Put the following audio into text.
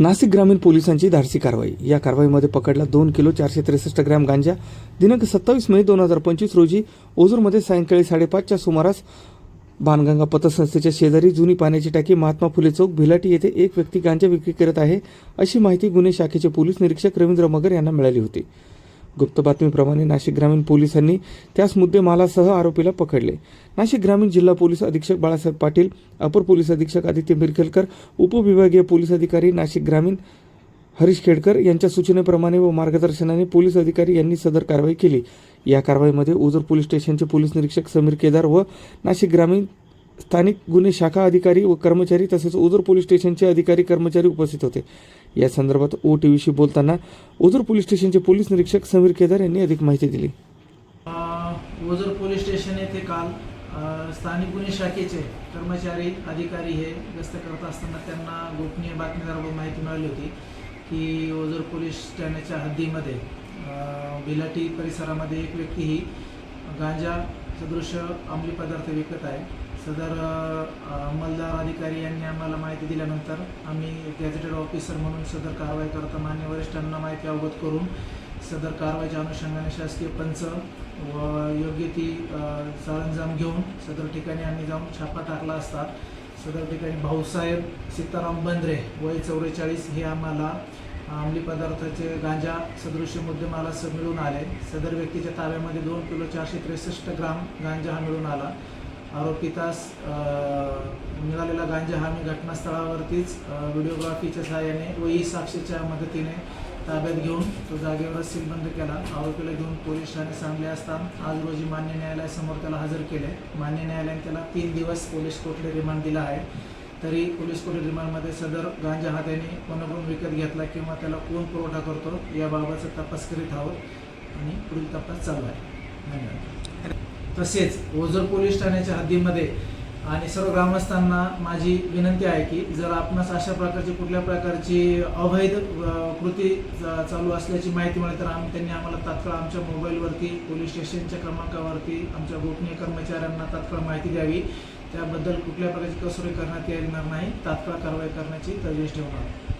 नाशिक ग्रामीण पोलिसांची धाडसी कारवाई. या कारवाईमध्ये पकडला दोन किलो चारशे त्रेसष्ट ग्रॅम गांजा. दिनांक सत्तावीस मे दोन हजार पंचवीस रोजी ओझूरमध्ये सायंकाळी साडेपाचच्या सुमारास बाणगंगा पतसंस्थेच्या शेजारी जुनी पाण्याची टाकी महात्मा फुले चौक भिलाटी येथे एक व्यक्ती गांजा विक्री करत आहे अशी माहिती गुन्हे शाखेचे पोलीस निरीक्षक रवींद्र मगर यांना मिळाली होती. गुप्त बातमीप्रमाणे नाशिक ग्रामीण पोलिसांनी त्याच मुद्देमालासह आरोपीला पकडले. नाशिक ग्रामीण जिल्हा पोलीस अधीक्षक बाळासाहेब पाटील अपर पोलीस अधीक्षक आदित्य मिरकलकर उपविभागीय पोलीस अधिकारी नाशिक ग्रामीण हरीश खेडकर यांच्या सूचनेप्रमाणे व मार्गदर्शनाने पोलीस अधिकारी यांनी सदर कारवाई केली. या कारवाईमध्ये ओझर पोलीस स्टेशनचे पोलीस निरीक्षक समीर केदार व नाशिक ग्रामीण स्थानिक गुन्हे शाखा अधिकारी व कर्मचारी तसेच ओझर पोलीस स्टेशनचे अधिकारी कर्मचारी उपस्थित होते. या संदर्भात ओ टी व्हीशी बोलताना ओझर पोलीस स्टेशनचे पोलीस निरीक्षक समीर केदार यांनी अधिक माहिती दिली. ओझर पोलीस स्टेशन येथे काल स्थानिक गुन्हे शाखेचे कर्मचारी अधिकारी हे गस्त करत असताना त्यांना गोपनीय बातमीदाराकडून माहिती मिळाली होती की ओझर पोलीस ठाण्याच्या हद्दीमध्ये बिलाटी परिसरामध्ये एक व्यक्ती ही गांजा सदृश अंमली पदार्थ विकत आहे. सदर अंमलदार अधिकारी यांनी आम्हाला माहिती दिल्यानंतर आम्ही गॅझेटेड ऑफिसर म्हणून सदर कारवाई करता मान्य वरिष्ठांना माहिती अवगत करून सदर कारवाईच्या अनुषंगाने शासकीय पंच व योग्य ती सरंजाम घेऊन सदर ठिकाणी आम्ही जाऊन छापा टाकला असता. सदर ठिकाणी भाऊसाहेब सीताराम बंद्रे वय चौवेचाळीस हे आम्हाला अंमली पदार्थाचे गांजा सदृश्य मुद्देमाला स मिळून आले. सदर व्यक्तीच्या ताब्यामध्ये दोन किलो चारशे त्रेसष्ट ग्राम गांजा हा मिळून आला. आरोपितास मिळालेला गांजा हा मी घटनास्थळावरतीच व्हिडिओग्राफीच्या सहाय्याने व ई साक्षीच्या मदतीने ताब्यात घेऊन तो जागेवरच सीलबंद केला. आरोपीला घेऊन पोलीस ठाणे सांगले असता आज रोजी मान्य न्यायालयासमोर त्याला हजर केले. मान्य न्यायालयाने त्याला तीन दिवस पोलीस कोठडी रिमांड दिला आहे. तरी पोलीस कोठडी रिमांडमध्ये सदर गांजा हा त्याने कोणाकडून विकत घेतला किंवा त्याला कोण पुरवठा करतो याबाबतचा तपास करीत आहोत आणि पुढील तपास चालू आहे. धन्यवाद. तसेच ओझर पोलीस ठाण्याच्या हद्दीमध्ये आणि सर्व ग्रामस्थांना माझी विनंती आहे की जर आपणास अशा प्रकारची कुठल्या प्रकारची अवैध कृती चा- चालू असल्याची माहिती मिळाली तर आम्ही त्यांनी आम्हाला तात्काळ आमच्या मोबाईलवरती पोलीस स्टेशनच्या क्रमांकावरती आमच्या गोपनीय कर्मचाऱ्यांना तात्काळ माहिती द्यावी. त्याबद्दल कुठल्या प्रकारची कसोरी करण्यात येणार नाही. तात्काळ कारवाई करण्याची तजवीज ठेवणार